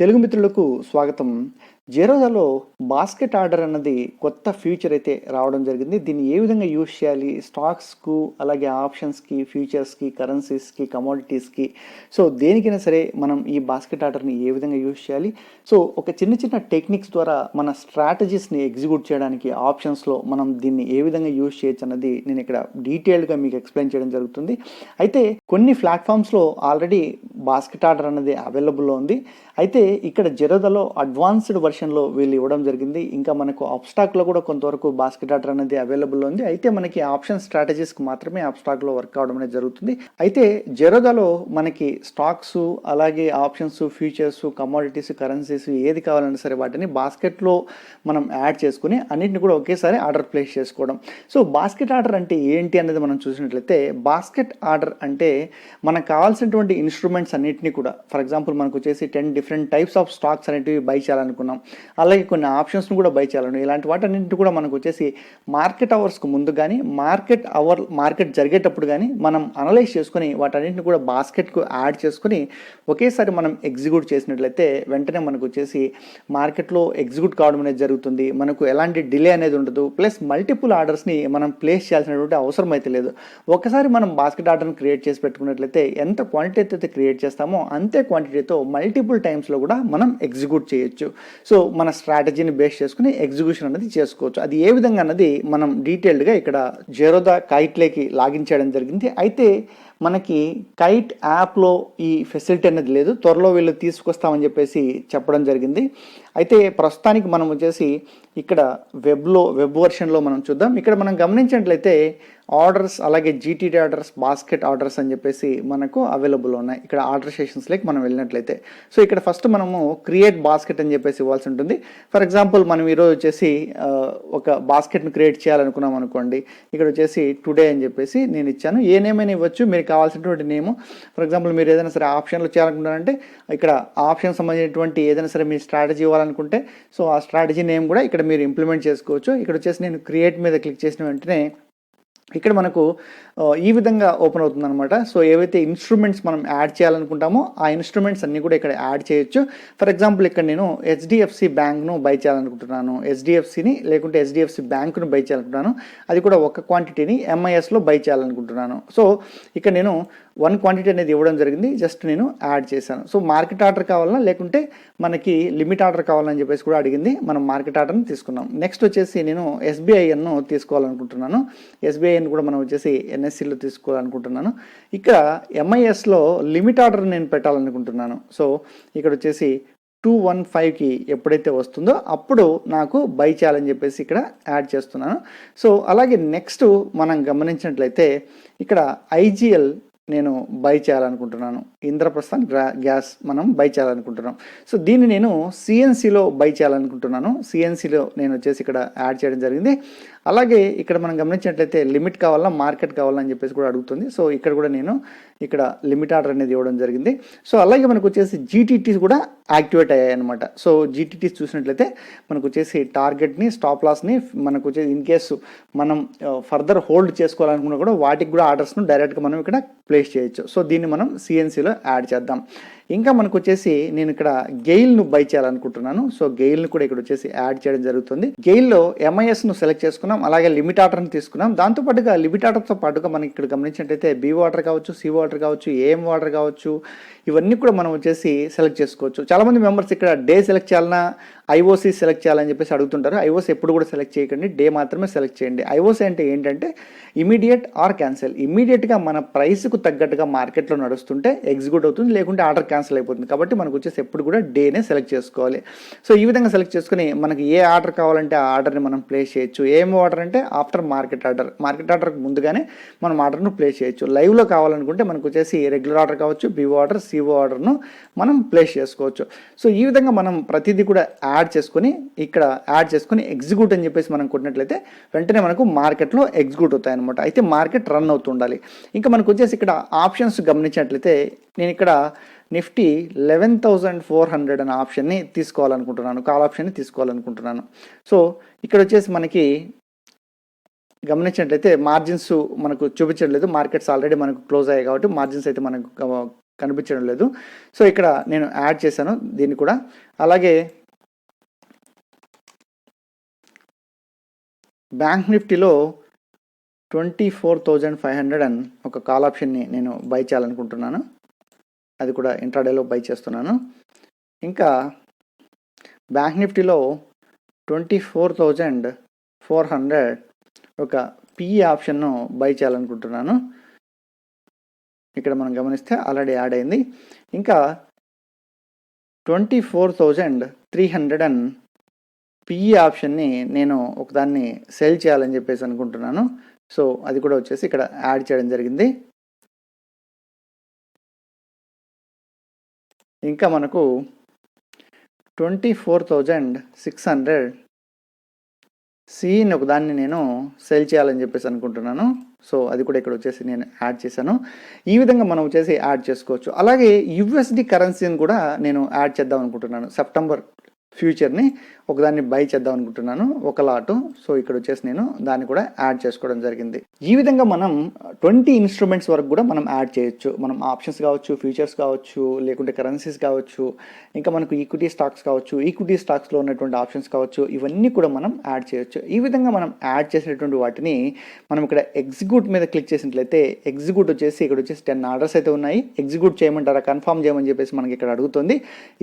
తెలుగు మిత్రులకు స్వాగతం. జెరోదాలో basket order అన్నది కొత్త ఫ్యూచర్ అయితే రావడం జరిగింది. దీన్ని ఏ విధంగా యూజ్ చేయాలి? స్టాక్స్కు అలాగే ఆప్షన్స్కి ఫ్యూచర్స్కి కరెన్సీస్కి కమోడిటీస్కి. సో దేనికైనా సరే మనం ఈ బాస్కెట్ ఆర్డర్ని ఏ విధంగా యూజ్ చేయాలి? సో ఒక చిన్న చిన్న టెక్నిక్స్ ద్వారా మన స్ట్రాటజీస్ని ఎగ్జిక్యూట్ చేయడానికి ఆప్షన్స్లో మనం దీన్ని ఏ విధంగా యూజ్ చేయొచ్చు అన్నది నేను ఇక్కడ డీటెయిల్డ్గా మీకు ఎక్స్ప్లెయిన్ చేయడం జరుగుతుంది. అయితే కొన్ని ప్లాట్ఫామ్స్లో ఆల్రెడీ బాస్కెట్ ఆర్డర్ అనేది అవైలబుల్లో ఉంది. అయితే అయితే ఇక్కడ జెరోదాలో అడ్వాన్స్డ్ వర్షన్లో వీళ్ళు ఇవ్వడం జరిగింది. ఇంకా మనకు అప్స్టాక్లో కూడా కొంతవరకు బాస్కెట్ ఆర్డర్ అనేది అవైలబుల్ ఉంది. అయితే మనకి ఆప్షన్ స్ట్రాటజీస్కి మాత్రమే అప్స్టాక్లో వర్క్ అవడం అనేది జరుగుతుంది. అయితే జెరోదాలో మనకి స్టాక్స్ అలాగే ఆప్షన్స్ ఫ్యూచర్స్ కమోడిటీస్ కరెన్సీస్ ఏది కావాలన్నా సరే వాటిని బాస్కెట్లో మనం యాడ్ చేసుకుని అన్నింటిని కూడా ఒకేసారి ఆర్డర్ ప్లేస్ చేసుకోవడం. సో బాస్కెట్ ఆర్డర్ అంటే ఏంటి అనేది మనం చూసినట్లయితే బాస్కెట్ ఆర్డర్ అంటే మనకు కావాల్సినటువంటి ఇన్స్ట్రుమెంట్స్ అన్నింటినీ కూడా ఫర్ ఎగ్జాంపుల్ మనకు వచ్చేసి ten different types of stocks అనేటివి బై చేయాలనుకున్నాం. అలాగే కొన్ని ఆప్షన్స్ను కూడా బై చేయాలను. ఇలాంటి వాటన్నింటి కూడా మనకు వచ్చేసి మార్కెట్ అవర్స్కు ముందు కానీ మార్కెట్ అవర్ మార్కెట్ జరిగేటప్పుడు కానీ మనం అనలైజ్ చేసుకొని వాటన్నింటిని కూడా బాస్కెట్కు యాడ్ చేసుకొని ఒకేసారి మనం ఎగ్జిక్యూట్ చేసినట్లయితే వెంటనే మనకు వచ్చేసి మార్కెట్లో ఎగ్జిక్యూట్ కావడం అనేది జరుగుతుంది. మనకు ఎలాంటి డిలే అనేది ఉండదు. ప్లస్ మల్టిపుల్ ఆర్డర్స్ని మనం ప్లేస్ చేయాల్సినటువంటి అవసరం అయితే లేదు. ఒకసారి మనం బాస్కెట్ ఆర్డర్ని క్రియేట్ చేసి పెట్టుకున్నట్లయితే ఎంత క్వాంటిటీ అయితే క్రియేట్ చేస్తామో అంతే క్వాంటిటీతో మల్టిపుల్ టైమ్స్లో కూడా మనం ఎగ్జిక్యూట్ చేయొచ్చు. సో మన స్ట్రాటజీని బేస్ చేసుకుని ఎగ్జిక్యూషన్ అనేది చేసుకోవచ్చు. అది ఏ విధంగా అన్నది మనం డీటెయిల్డ్గా ఇక్కడ జెరోదా కైట్లేకి లాగిన్ చేయడం జరిగింది. అయితే మనకి కైట్ యాప్లో ఈ ఫెసిలిటీ అనేది లేదు. త్వరలో వీళ్ళు తీసుకొస్తామని చెప్పేసి చెప్పడం జరిగింది. అయితే ప్రస్తుతానికి మనం వచ్చేసి ఇక్కడ వెబ్లో వెబ్ వర్షన్లో మనం చూద్దాం. ఇక్కడ మనం గమనించినట్లయితే ఆర్డర్స్ అలాగే జీటీడీ ఆర్డర్స్ బాస్కెట్ ఆర్డర్స్ అని చెప్పేసి మనకు అవైలబుల్ ఉన్నాయి. ఇక్కడ ఆర్డర్ సెషన్స్లోకి మనం వెళ్ళినట్లయితే. సో ఇక్కడ ఫస్ట్ మనము క్రియేట్ బాస్కెట్ అని చెప్పేసి ఇవ్వాల్సి ఉంటుంది. ఫర్ ఎగ్జాంపుల్ మనం ఈరోజు వచ్చేసి ఒక బాస్కెట్ని క్రియేట్ చేయాలనుకున్నాం అనుకోండి. ఇక్కడ వచ్చేసి టుడే అని చెప్పేసి నేను ఇచ్చాను. ఏ నేమ్ ఇవ్వచ్చు. మీరు కావాల్సినటువంటి నేమ్. ఫర్ ఎగ్జాంపుల్ మీరు ఏదైనా సరే ఆప్షన్లో చేయాలనుకుంటారంటే ఇక్కడ ఆప్షన్ సంబంధించినటువంటి ఏదైనా సరే మీ స్ట్రాటజీ ఇవ్వాలనుకుంటే సో ఆ స్ట్రాటజీ నేమ్ కూడా ఇక్కడ మీరు ఇంప్లిమెంట్ చేసుకోవచ్చు. ఇక్కడ వచ్చేసి నేను క్రియేట్ మీద క్లిక్ చేసిన వెంటనే ఇక్కడ మనకు ఈ విధంగా ఓపెన్ అవుతుంది అనమాట సో ఏవైతే ఇన్స్ట్రుమెంట్స్ మనం యాడ్ చేయాలనుకుంటామో ఆ ఇన్స్ట్రుమెంట్స్ అన్నీ కూడా ఇక్కడ యాడ్ చేయొచ్చు. ఫర్ ఎగ్జాంపుల్ ఇక్కడ నేను హెచ్డిఎఫ్సి బ్యాంక్ను బై చేయాలనుకుంటున్నాను. హెచ్డిఎఫ్సిని లేకుంటే హెచ్డిఎఫ్సి బ్యాంకును బై చేయాలనుకుంటున్నాను. అది కూడా ఒక క్వాంటిటీని ఎంఐఎస్లో బై చేయాలనుకుంటున్నాను. సో ఇక్కడ నేను వన్ క్వాంటిటీ అనేది ఇవ్వడం జరిగింది. జస్ట్ నేను యాడ్ చేశాను. సో మార్కెట్ ఆర్డర్ కావాలన్నా లేకుంటే మనకి లిమిట్ ఆర్డర్ కావాలని చెప్పేసి కూడా అడిగింది. మనం మార్కెట్ ఆర్డర్ని తీసుకున్నాం. నెక్స్ట్ వచ్చేసి నేను ఎస్బీఐఎన్ను తీసుకోవాలనుకుంటున్నాను. ఎస్బీఐ ఎస్బీఐఎన్ కూడా మనం వచ్చేసి ఎన్ఎస్సిలో తీసుకోవాలనుకుంటున్నాను. ఇక్కడ ఎంఐఎస్లో లిమిట్ ఆర్డర్ నేను పెట్టాలనుకుంటున్నాను. సో ఇక్కడ వచ్చేసి టూ వన్ ఫైవ్కి ఎప్పుడైతే వస్తుందో అప్పుడు నాకు బై చేయాలని చెప్పేసి ఇక్కడ యాడ్ చేస్తున్నాను. సో అలాగే నెక్స్ట్ మనం గమనించినట్లయితే ఇక్కడ ఐజిఎల్ నేను బై చేయాలనుకుంటున్నాను. ఇంద్రప్రస్థాన్ గ్రా గ్యాస్ మనం బై చేయాలనుకుంటున్నాం. సో దీన్ని నేను సిఎన్సిలో బై చేయాలనుకుంటున్నాను. సిఎన్సిలో నేను వచ్చేసి ఇక్కడ యాడ్ చేయడం జరిగింది. అలాగే ఇక్కడ మనం గమనించినట్లయితే లిమిట్ కావాలా మార్కెట్ కావాలా అని చెప్పేసి కూడా అడుగుతుంది. సో ఇక్కడ కూడా నేను ఇక్కడ లిమిట్ ఆర్డర్ అనేది ఇవ్వడం జరిగింది. సో అలాగే మనకు వచ్చేసి జీటీటీస్ కూడా యాక్టివేట్ అయ్యాయి అనమాట సో జీటీటీస్ చూసినట్లయితే మనకు వచ్చేసి టార్గెట్ని స్టాప్ లాస్ని మనకు వచ్చేసి ఇన్ కేసు మనం ఫర్దర్ హోల్డ్ చేసుకోవాలనుకున్నా కూడా వాటికి కూడా ఆర్డర్స్ను డైరెక్ట్గా మనం ఇక్కడ ప్లేస్ చేయొచ్చు. సో దీన్ని మనం సిఎన్సిలో యాడ్ చేద్దాం. ఇంకా మనకు వచ్చేసి నేను ఇక్కడ గెయిల్ను బై చేయాలనుకుంటున్నాను. సో గెయిల్ను కూడా ఇక్కడ వచ్చేసి యాడ్ చేయడం జరుగుతుంది. గెయిల్లో ఎంఐఎస్ను సెలెక్ట్ చేసుకున్నాం అలాగే లిమిట్ ఆర్డర్ని తీసుకున్నాం. దాంతో పాటుగా లిమిట్ ఆర్డర్తో పాటుగా మనకి ఇక్కడ గమనించినట్టయితే బి వాటర్ కావచ్చు సి వాటర్ కావచ్చు ఏఎం వాటర్ కావచ్చు ఇవన్నీ కూడా మనం వచ్చేసి సెలెక్ట్ చేసుకోవచ్చు. చాలామంది మెంబర్స్ ఇక్కడ డే సెలెక్ట్ చేయాలన్నా ఐఓసి సెలెక్ట్ చేయాలని చెప్పేసి అడుగుతుంటారు. ఐఓసి ఎప్పుడు కూడా సెలెక్ట్ చేయకండి డే మాత్రమే సెలెక్ట్ చేయండి. ఐఓసి అంటే ఏంటంటే ఇమీడియట్ ఆర్ క్యాన్సిల్ ఇమీడియట్గా మన ప్రైస్కు తగ్గట్టుగా మార్కెట్లో నడుస్తుంటే ఎగ్జిక్యూట్ అవుతుంది లేకుంటే ఆర్డర్ క్యాన్సిల్ అయిపోతుంది. కాబట్టి మనకు వచ్చేసి ఎప్పుడు కూడా డేనే సెలెక్ట్ చేసుకోవాలి. సో ఈ విధంగా సెలెక్ట్ చేసుకుని మనకి ఏ ఆర్డర్ కావాలంటే ఆ ఆర్డర్ని మనం ప్లేస్ చేయొచ్చు. ఏం ఆర్డర్ అంటే ఆఫ్టర్ మార్కెట్ ఆర్డర్ మార్కెట్ ఆర్డర్కి ముందుగానే మనం ఆర్డర్ను ప్లేస్ చేయొచ్చు. లైవ్లో కావాలనుకుంటే మనకు వచ్చేసి రెగ్యులర్ ఆర్డర్ కావచ్చు బివో ఆర్డర్ సివో ఆర్డర్ను మనం ప్లేస్ చేసుకోవచ్చు. సో ఈ విధంగా మనం ప్రతిదీ కూడా యాడ్ చేసుకొని ఇక్కడ యాడ్ చేసుకొని ఎగ్జిక్యూట్ అని చెప్పేసి మనం కొట్టినట్లయితే వెంటనే మనకు మార్కెట్లో ఎగ్జిక్యూట్ అవుతాయి అనమాట అయితే మార్కెట్ రన్ అవుతుండాలి ఇంకా మనకు వచ్చేసి ఇక్కడ ఆప్షన్స్ గమనించినట్లయితే నేను ఇక్కడ Nifty eleven thousand four hundred అనే ఆప్షన్ని తీసుకోవాలనుకుంటున్నాను కాల్ ఆప్షన్ని తీసుకోవాలనుకుంటున్నాను. సో ఇక్కడ వచ్చేసి మనకి గమనించినట్లయితే మార్జిన్స్ మనకు చూపించడం లేదు. మార్కెట్స్ ఆల్రెడీ మనకు క్లోజ్ అయ్యాయి కాబట్టి మార్జిన్స్ అయితే మనకు కనిపించడం లేదు. సో ఇక్కడ నేను యాడ్ చేశాను దీన్ని కూడా. అలాగే బ్యాంక్ నిఫ్టీలో twenty four thousand five hundred and ఒక కాల్ ఆప్షన్ని నేను బై చేయాలనుకుంటున్నాను. అది కూడా ఇంట్రాడేలో బై చేస్తున్నాను. ఇంకా బ్యాంక్ నిఫ్టీలో twenty four thousand four hundred ఒక పిఈ ఆప్షన్ను బై చేయాలనుకుంటున్నాను. ఇక్కడ మనం గమనిస్తే ఆల్రెడీ యాడ్ అయింది. ఇంకా twenty four thousand three hundred and PE ఆప్షన్ని నేను ఒకదాన్ని సెల్ చేయాలని చెప్పేసి అనుకుంటున్నాను. సో అది కూడా వచ్చేసి ఇక్కడ యాడ్ చేయడం జరిగింది. ఇంకా మనకు twenty four thousand six hundred సీని ఒకదాన్ని నేను సెల్ చేయాలని చెప్పేసి అనుకుంటున్నాను. సో అది కూడా ఇక్కడ వచ్చేసి నేను యాడ్ చేశాను. ఈ విధంగా మనం వచ్చేసి యాడ్ చేసుకోవచ్చు. అలాగే యుఎస్డి కరెన్సీని కూడా నేను యాడ్ చేద్దాం అనుకుంటున్నాను. సెప్టెంబర్ ఫ్యూచర్ని ఒకదాన్ని బై చేద్దాం అనుకుంటున్నాను ఒక లాటు. సో ఇక్కడ వచ్చేసి నేను దాన్ని కూడా యాడ్ చేసుకోవడం జరిగింది. ఈ విధంగా మనం ట్వంటీ ఇన్స్ట్రుమెంట్స్ వరకు కూడా మనం యాడ్ చేయొచ్చు. మనం ఆప్షన్స్ కావచ్చు ఫ్యూచర్స్ కావచ్చు లేకుంటే కరెన్సీస్ కావచ్చు ఇంకా మనకు ఈక్విటీ స్టాక్స్ కావచ్చు ఈక్విటీ స్టాక్స్లో ఉన్నటువంటి ఆప్షన్స్ కావచ్చు ఇవన్నీ కూడా మనం యాడ్ చేయొచ్చు. ఈ విధంగా మనం యాడ్ చేసినటువంటి వాటిని మనం ఇక్కడ ఎగ్జిక్యూట్ మీద క్లిక్ చేసినట్లయితే ఎగ్జిక్యూట్ వచ్చేసి ఇక్కడ వచ్చేసి టెన్ ఆర్డర్స్ అయితే ఉన్నాయి. ఎగ్జిక్యూట్ చేయమంటారా కన్ఫర్మ్ చేయమని చెప్పేసి మనకి ఇక్కడ అడుగుతుంది.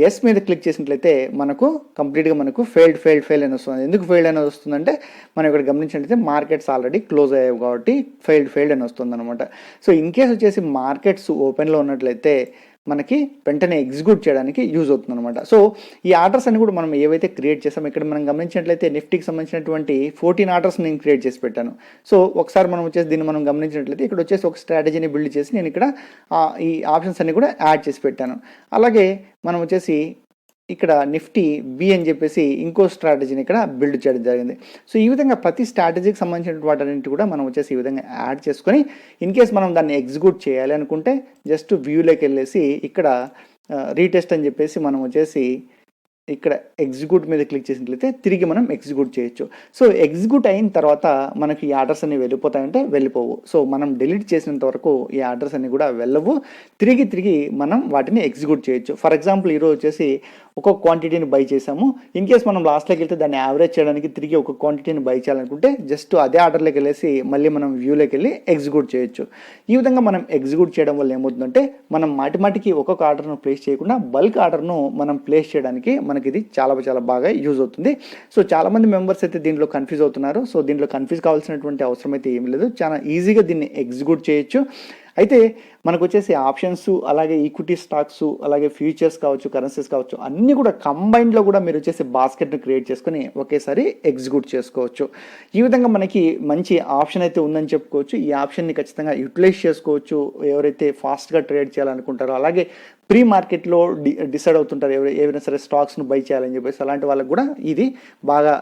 ఎస్ మీద క్లిక్ చేసినట్లయితే మనకు కంప్లీట్గా మనకు ఫెయిల్డ్ ఫెయిల్డ్ ఫెయిల్ అని వస్తుంది. ఎందుకు ఫెయిల్డ్ అని వస్తుందంటే మనం ఇక్కడ గమనించినట్లయితే మార్కెట్స్ ఆల్రెడీ క్లోజ్ అయ్యాయి కాబట్టి ఫెయిల్డ్ ఫెయిల్డ్ అని వస్తుంది అనమాట సో ఇన్ కేస్ వచ్చేసి మార్కెట్స్ ఓపెన్లో ఉన్నట్లయితే మనకి వెంటనే ఎగ్జిక్యూట్ చేయడానికి యూజ్ అవుతుంది అనమాట సో ఈ ఆర్డర్స్ అని కూడా మనం ఏవైతే క్రియేట్ చేసాం ఇక్కడ మనం గమనించినట్లయితే నిఫ్టీకి సంబంధించినటువంటి ఫోర్టీన్ ఆర్డర్స్ నేను క్రియేట్ చేసి పెట్టాను. సో ఒకసారి మనం వచ్చేసి దీన్ని మనం గమనించినట్లయితే ఇక్కడ వచ్చేసి ఒక స్ట్రాటజీని బిల్డ్ చేసి నేను ఇక్కడ ఈ ఆప్షన్స్ అన్ని కూడా యాడ్ చేసి పెట్టాను. అలాగే మనం వచ్చేసి ఇక్కడ నిఫ్టీ బి అని చెప్పేసి ఇంకో స్ట్రాటజీని ఇక్కడ బిల్డ్ చేయడం జరిగింది. సో ఈ విధంగా ప్రతి స్ట్రాటజీకి సంబంధించిన వాటన్నిటి కూడా మనం వచ్చేసి ఈ విధంగా యాడ్ చేసుకొని ఇన్ కేస్ మనం దాన్ని ఎగ్జిక్యూట్ చేయాలి అనుకుంటే జస్ట్ వ్యూలోకి వెళ్ళేసి ఇక్కడ రీటెస్ట్ అని చెప్పేసి మనం వచ్చేసి ఇక్కడ ఎగ్జిక్యూట్ మీద క్లిక్ చేసినట్లయితే తిరిగి మనం ఎగ్జిక్యూట్ చేయొచ్చు. సో ఎగ్జిక్యూట్ అయిన తర్వాత మనకి ఈ ఆర్డర్స్ అన్ని వెళ్ళిపోతాయంటే వెళ్ళిపోవు. సో మనం డిలీట్ చేసినంత వరకు ఈ ఆర్డర్స్ అన్ని కూడా వెళ్ళవు. తిరిగి తిరిగి మనం వాటిని ఎగ్జిక్యూట్ చేయొచ్చు. ఫర్ ఎగ్జాంపుల్ ఈరోజు వచ్చేసి ఒక్కొక్క క్వాంటిటీని బై చేసాము ఇన్ కేస్ మనం లాస్ట్లోకి వెళ్తే దాన్ని యావరేజ్ చేయడానికి తిరిగి ఒక క్వాంటిటీని బై చేయాలనుకుంటే జస్ట్ అదే ఆర్డర్లోకి వెళ్ళేసి మళ్ళీ మనం వ్యూలోకి వెళ్ళి ఎగ్జిక్యూట్ చేయొచ్చు. ఈ విధంగా మనం ఎగ్జిక్యూట్ చేయడం వల్ల ఏమవుతుందంటే మనం మాటి మాటికి ఒక్కొక్క ఆర్డర్ను ప్లేస్ చేయకుండా బల్క్ ఆర్డర్ను మనం ప్లేస్ చేయడానికి మనకి ఇది చాలా చాలా బాగా యూజ్ అవుతుంది. సో చాలామంది మెంబర్స్ అయితే దీంట్లో కన్ఫ్యూజ్ అవుతున్నారు. సో దీంట్లో కన్ఫ్యూజ్ కావాల్సినటువంటి అవసరం అయితే ఏం లేదు. చాలా ఈజీగా దీన్ని ఎగ్జిక్యూట్ చేయొచ్చు. అయితే మనకు వచ్చేసి ఆప్షన్స్ అలాగే ఈక్విటీ స్టాక్స్ అలాగే ఫ్యూచర్స్ కావచ్చు కరెన్సీస్ కావచ్చు అన్నీ కూడా కంబైన్డ్లో కూడా మీరు వచ్చేసి బాస్కెట్ను క్రియేట్ చేసుకొని ఒకేసారి ఎగ్జిక్యూట్ చేసుకోవచ్చు. ఈ విధంగా మనకి మంచి ఆప్షన్ అయితే ఉందని చెప్పుకోవచ్చు. ఈ ఆప్షన్ని ఖచ్చితంగా యూటిలైజ్ చేసుకోవచ్చు. ఎవరైతే ఫాస్ట్గా ట్రేడ్ చేయాలనుకుంటారో అలాగే ప్రీ మార్కెట్లో డి డిసైడ్ అవుతుంటారు ఎవరు ఏవైనా సరే స్టాక్స్ను బై చేయాలని చెప్పేసి అలాంటి వాళ్ళకి కూడా ఇది బాగా